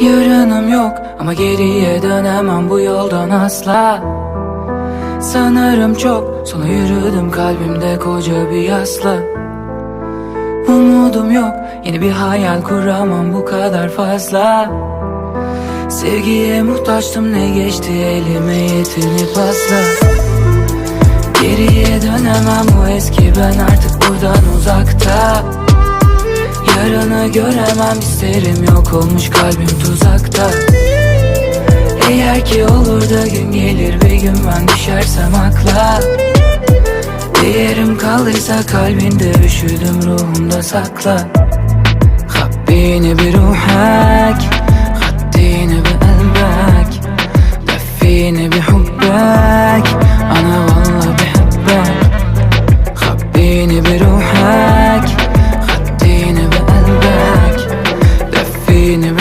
Yarınım yok ama geriye dönemem bu yoldan asla. Sanırım çok sonra yürüdüm kalbimde koca bir yasla. Umudum yok yeni bir hayal kuramam bu kadar fazla. Sevgiye muhtaçtım ne geçti elime yetinip asla Geriye dönemem bu eski ben artık buradan uzakta Yarını göremem isterim yok olmuş kalbim tuzakta. Eğer ki olur da gün gelir bir gün ben düşersem akla. Bir yerim kalbinde üşüdüm ruhumda sakla. Habbini bir ruhak Haddini bir elbek Defini bir hubbek you never